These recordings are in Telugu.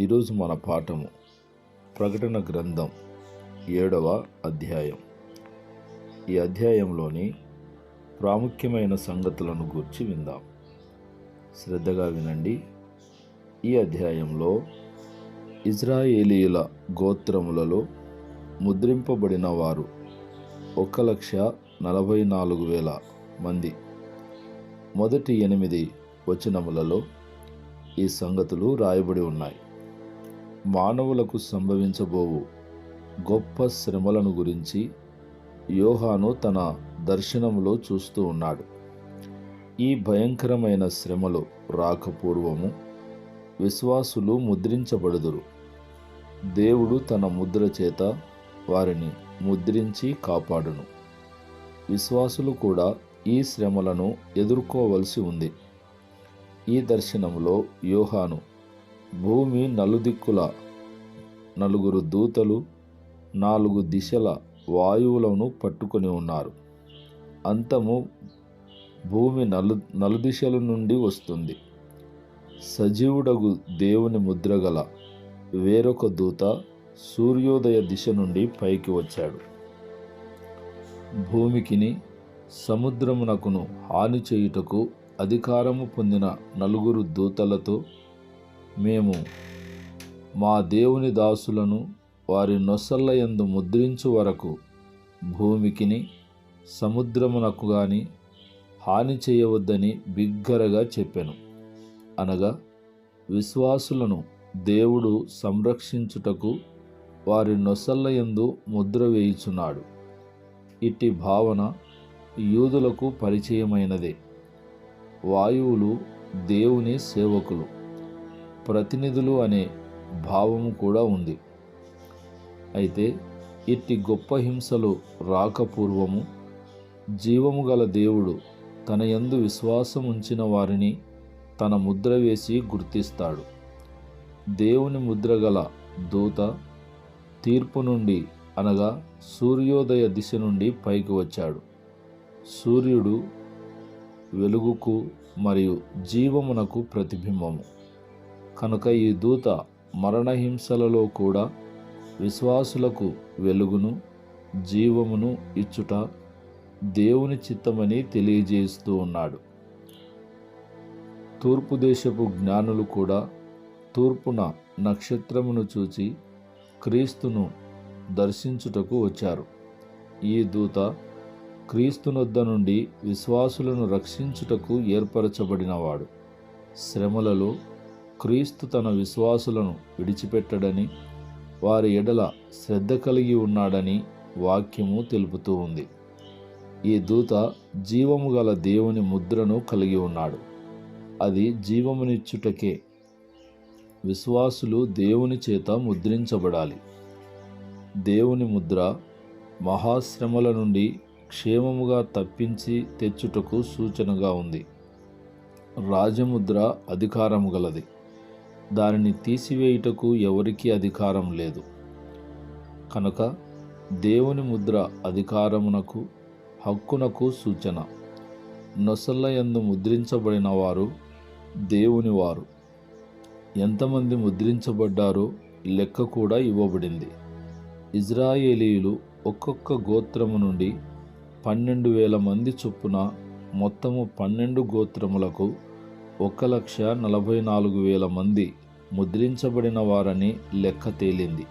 ఈరోజు మన పాఠము ప్రకటన గ్రంథం ఏడవ అధ్యాయం. ఈ అధ్యాయంలోని ప్రాముఖ్యమైన సంగతులను గూర్చి విందాం. శ్రద్ధగా వినండి. ఈ అధ్యాయంలో ఇజ్రాయేలీల గోత్రములలో ముద్రింపబడిన వారు ఒక లక్ష నలభై నాలుగు వేల మంది. మొదటి ఎనిమిది వచనములలో ఈ సంగతులు రాయబడి ఉన్నాయి. మానవులకు సంభవించబోవు గొప్ప శ్రమలను గురించి యోహాను తన దర్శనంలో చూస్తూ ఉన్నాడు. ఈ భయంకరమైన శ్రమలు రాకపూర్వము విశ్వాసులు ముద్రించబడుదురు. దేవుడు తన ముద్ర చేత వారిని ముద్రించి కాపాడును. విశ్వాసులు కూడా ఈ శ్రమలను ఎదుర్కోవలసి ఉంది. ఈ దర్శనంలో యోహాను భూమి నలుదిక్కుల నలుగురు దూతలు నాలుగు దిశల వాయువులను పట్టుకొని ఉన్నారు. అంతము భూమి నలు నలుదిశల నుండి వస్తుంది. సజీవుడగు దేవుని ముద్రగల వేరొక దూత సూర్యోదయ దిశ నుండి పైకి వచ్చాడు. భూమికిని సముద్రమునకును హాని చేయుటకు అధికారము పొందిన నలుగురు దూతలతో మేము మా దేవుని దాసులను వారి నొసళ్ళ యందు ముద్రించు వరకు భూమికిని సముద్రమునకు గాని హాని చేయవద్దని బిగ్గరగా చెప్పాను. అనగా విశ్వాసులను దేవుడు సంరక్షించుటకు వారి నొసళ్ళ యందు ముద్ర వేయుచున్నాడు. ఇట్టి భావన యూదులకు పరిచయమైనదే. వాయువులు దేవుని సేవకులు. ప్రతినిధులు అనే భావము కూడా ఉంది. అయితే ఇట్టి గొప్ప హింసలు రాకపూర్వము జీవము గల దేవుడు తన యందు విశ్వాసం ఉంచిన వారిని తన ముద్ర వేసి గుర్తిస్తాడు. దేవుని ముద్ర గల దూత తీర్పు నుండి అనగా సూర్యోదయ దిశ నుండి పైకి వచ్చాడు. సూర్యుడు వెలుగుకు మరియు జీవమునకు ప్రతిబింబము. కనుక ఈ దూత మరణహింసలలో కూడా విశ్వాసులకు వెలుగును జీవమును ఇచ్చుట దేవుని చిత్తమని తెలియజేస్తూ ఉన్నాడు. తూర్పు దేశపు జ్ఞానులు కూడా తూర్పున నక్షత్రమును చూచి క్రీస్తును దర్శించుటకు వచ్చారు. ఈ దూత క్రీస్తునొద్ద నుండి విశ్వాసులను రక్షించుటకు ఏర్పరచబడినవాడు. శ్రమలలో క్రీస్తు తన విశ్వాసులను విడిచిపెట్టడని వారి ఎడల శ్రద్ధ కలిగి ఉన్నాడని వాక్యము తెలుపుతూ ఉంది. ఈ దూత జీవము గల దేవుని ముద్రను కలిగి ఉన్నాడు. అది జీవమునిచ్చుటకే. విశ్వాసులు దేవుని చేత ముద్రించబడాలి. దేవుని ముద్ర మహాశ్రమల నుండి క్షేమముగా తప్పించి తెచ్చుటకు సూచనగా ఉంది. రాజముద్ర అధికారము గలది. దానిని తీసివేయుటకు ఎవరికీ అధికారం లేదు. కనుక దేవుని ముద్ర అధికారమునకు హక్కునకు సూచన. నొసల్లయందు ముద్రించబడిన వారు దేవుని వారు. ఎంతమంది ముద్రించబడ్డారో లెక్క కూడా ఇవ్వబడింది. ఇజ్రాయేలీయులు ఒక్కొక్క గోత్రము నుండి పన్నెండు వేల మంది చొప్పున మొత్తము పన్నెండు గోత్రములకు ఒక లక్ష నలభై నాలుగు వేల మంది ముద్రించబడిన వారని లెక్క తేలింది.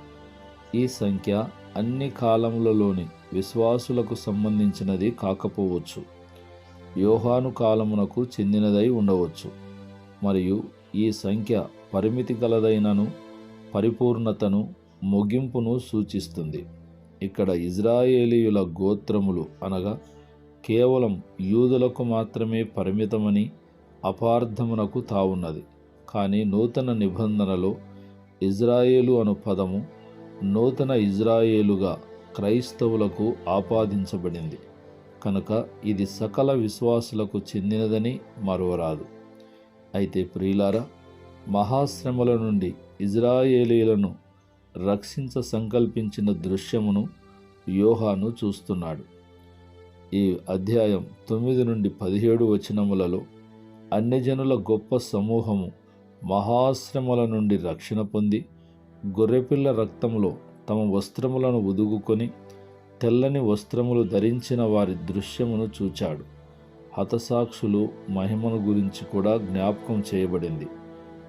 ఈ సంఖ్య అన్ని కాలములలోని విశ్వాసులకు సంబంధించినది కాకపోవచ్చు. యోహాను కాలమునకు చెందినదై ఉండవచ్చు. మరియు ఈ సంఖ్య పరిమితి గలదైనను పరిపూర్ణతను ముగింపును సూచిస్తుంది. ఇక్కడ ఇజ్రాయేలీయుల గోత్రములు అనగా కేవలం యూదులకు మాత్రమే పరిమితమని అపార్థమునకు తావున్నది. కానీ నూతన నిబంధనలో ఇజ్రాయేలు అను పదము నూతన ఇజ్రాయేలుగా క్రైస్తవులకు ఆపాదించబడింది. కనుక ఇది సకల విశ్వాసులకు చెందినదని మరువరాదు. అయితే ప్రియులారా మహాశ్రమల నుండి ఇజ్రాయేలీలను రక్షించ సంకల్పించిన దృశ్యమును యోహాను చూస్తున్నాడు. ఈ అధ్యాయం తొమ్మిది నుండి పదిహేడు వచనములలో అన్యజనుల గొప్ప సమూహము మహాశ్రమల నుండి రక్షణ పొంది గొర్రెపిల్ల రక్తంలో తమ వస్త్రములను ఉదుగుకొని తెల్లని వస్త్రములు ధరించిన వారి దృశ్యమును చూచాడు. హతసాక్షులు మహిమను గురించి కూడా జ్ఞాపకం చేయబడింది.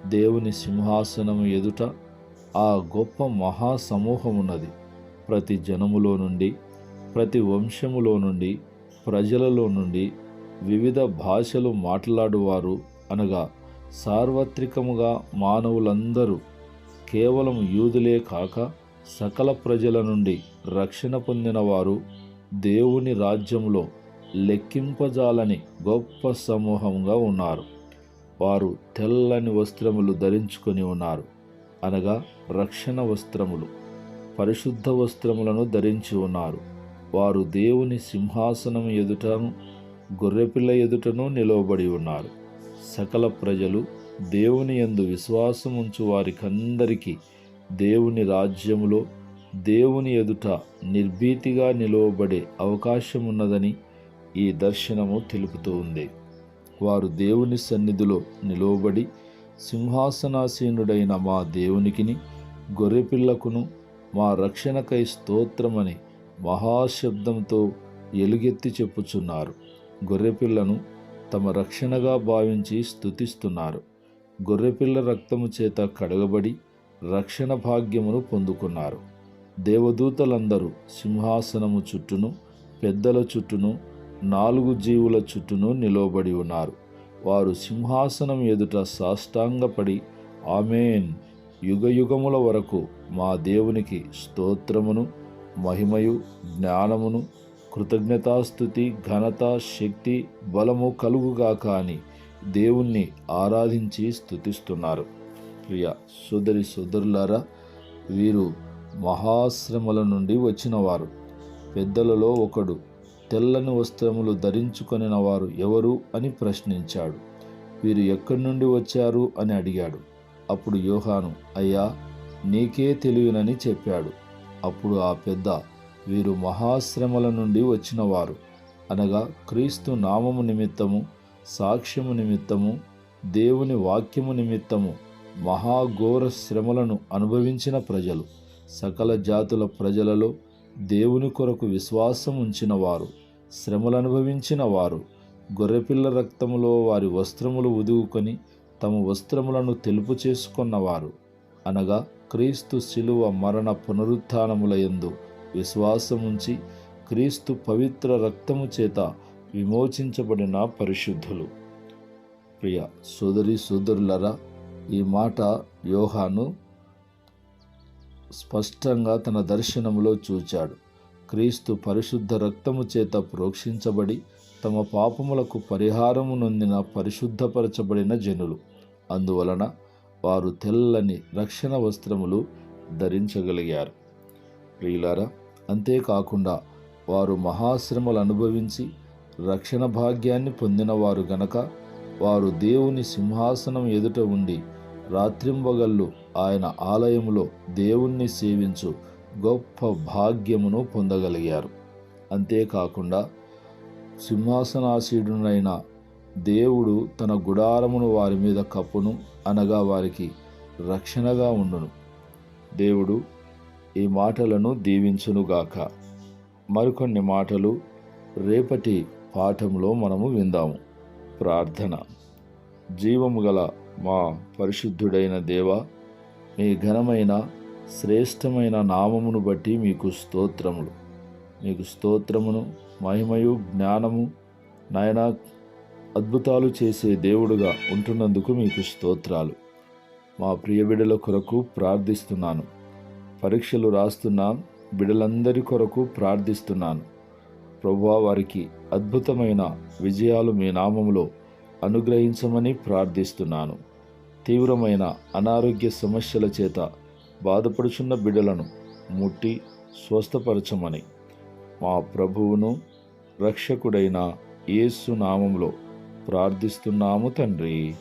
దేవుని సింహాసనము ఎదుట ఆ గొప్ప మహాసమూహమున్నది. ప్రతి జనములో నుండి ప్రతి వంశములో నుండి ప్రజలలో నుండి వివిధ భాషలు మాట్లాడువారు అనగా సార్వత్రికముగా మానవులందరూ కేవలం యూదులే కాక సకల ప్రజల నుండి రక్షణ పొందిన వారు దేవుని రాజ్యంలో లెక్కింపజాలని గొప్ప సమూహంగా ఉన్నారు. వారు తెల్లని వస్త్రములు ధరించుకొని ఉన్నారు. అనగా రక్షణ వస్త్రములు పరిశుద్ధ వస్త్రములను ధరించి ఉన్నారు. వారు దేవుని సింహాసనం ఎదుటను గొర్రెపిల్ల ఎదుటను నిలవబడి ఉన్నారు. సకల ప్రజలు దేవుని యందు విశ్వాసముంచు వారికందరికీ దేవుని రాజ్యములో దేవుని ఎదుట నిర్భీతిగా నిలువబడే అవకాశం ఉన్నదని ఈ దర్శనము తెలుపుతూ ఉంది. వారు దేవుని సన్నిధిలో నిలువబడి సింహాసనాసీనుడైన మా దేవునికిని గొర్రెపిల్లకును మా రక్షణకై స్తోత్రమని మహాశబ్దంతో ఎలుగెత్తి చెప్పుచున్నారు. గొర్రెపిల్లను తమ రక్షణగా భావించి స్తుతిస్తున్నారు. గొర్రెపిల్ల రక్తము చేత కడగబడి రక్షణ భాగ్యమును పొందుకున్నారు. దేవదూతలందరూ సింహాసనము చుట్టూను పెద్దల చుట్టూను నాలుగు జీవుల చుట్టూను నిలవబడి ఉన్నారు. వారు సింహాసనం ఎదుట సాష్టాంగపడి ఆమెన్! యుగయుగముల వరకు మా దేవునికి స్తోత్రమును మహిమయు జ్ఞానమును కృతజ్ఞతాస్థుతి ఘనత శక్తి బలము కలుగుగాక అని దేవుణ్ణి ఆరాధించి స్థుతిస్తున్నారు ప్రియ సోదరి సోదరులారా వీరు మహాశ్రమల నుండి వచ్చినవారు. పెద్దలలో ఒకడు తెల్లని వస్త్రములు ధరించుకొనిన వారు ఎవరు అని ప్రశ్నించాడు. వీరు ఎక్కడి నుండి వచ్చారు అని అడిగాడు. అప్పుడు యోహాను అయ్యా నీకే తెలియనని చెప్పాడు. అప్పుడు ఆ పెద్ద వీరు మహాశ్రమల నుండి వచ్చినవారు. అనగా క్రీస్తు నామము నిమిత్తము సాక్ష్యము నిమిత్తము దేవుని వాక్యము నిమిత్తము మహాఘోర శ్రమలను అనుభవించిన ప్రజలు. సకల జాతుల ప్రజలలో దేవుని కొరకు విశ్వాసం ఉంచినవారు. శ్రమలు అనుభవించిన వారు. గొర్రెపిల్ల రక్తములో వారి వస్త్రములు ఉదుగుకొని తమ వస్త్రములను తెలుపు చేసుకున్నవారు. అనగా క్రీస్తు శిలువ మరణ పునరుత్నముల యందు విశ్వాసముంచి క్రీస్తు పవిత్ర రక్తము చేత విమోచించబడిన పరిశుద్ధులు. ప్రియ సోదరి సోదరులరా ఈ మాట యోహాను స్పష్టంగా తన దర్శనములో చూచాడు. క్రీస్తు పరిశుద్ధ రక్తము చేత ప్రోక్షించబడి తమ పాపములకు పరిహారము నొందిన పరిశుద్ధపరచబడిన జనులు. అందువలన వారు తెల్లని రక్షణ వస్త్రములు ధరించగలిగారు. ప్రియులారా అంతేకాకుండా వారు మహాశ్రమలు అనుభవించి రక్షణ భాగ్యాన్ని పొందినవారు గనక వారు దేవుని సింహాసనం ఎదుట ఉండి రాత్రింబగళ్ళు ఆయన ఆలయములో దేవుణ్ణి సేవించు గొప్ప భాగ్యమును పొందగలిగారు. అంతేకాకుండా సింహాసనాసీనుడైన దేవుడు తన గుడారమును వారి మీద కప్పును అనగా వారికి రక్షణగా ఉండును. దేవుడు ఈ మాటలను దీవించునుగాక. మరికొన్ని మాటలు రేపటి పాఠంలో మనము విందాము. ప్రార్థన. జీవము గల మా పరిశుద్ధుడైన దేవ మీ ఘనమైన శ్రేష్టమైన నామమును బట్టి మీకు స్తోత్రములు. మీకు స్తోత్రమును మహిమయు జ్ఞానము నాయన అద్భుతాలు చేసే దేవుడుగా ఉంటున్నందుకు మీకు స్తోత్రాలు. మా ప్రియబిడల కొరకు ప్రార్థిస్తున్నాను. పరీక్షలు రాస్తున్న బిడలందరి కొరకు ప్రార్థిస్తున్నాను. ప్రభువా వారికి అద్భుతమైన విజయాలు మీ నామంలో అనుగ్రహించమని ప్రార్థిస్తున్నాను. తీవ్రమైన అనారోగ్య సమస్యల చేత బాధపడుచున్న బిడలను ముట్టి స్వస్థపరచమని మా ప్రభువును రక్షకుడైన యేసు నామంలో ప్రార్థిస్తున్నాము తండ్రి.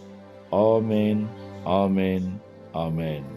Amen amen amen.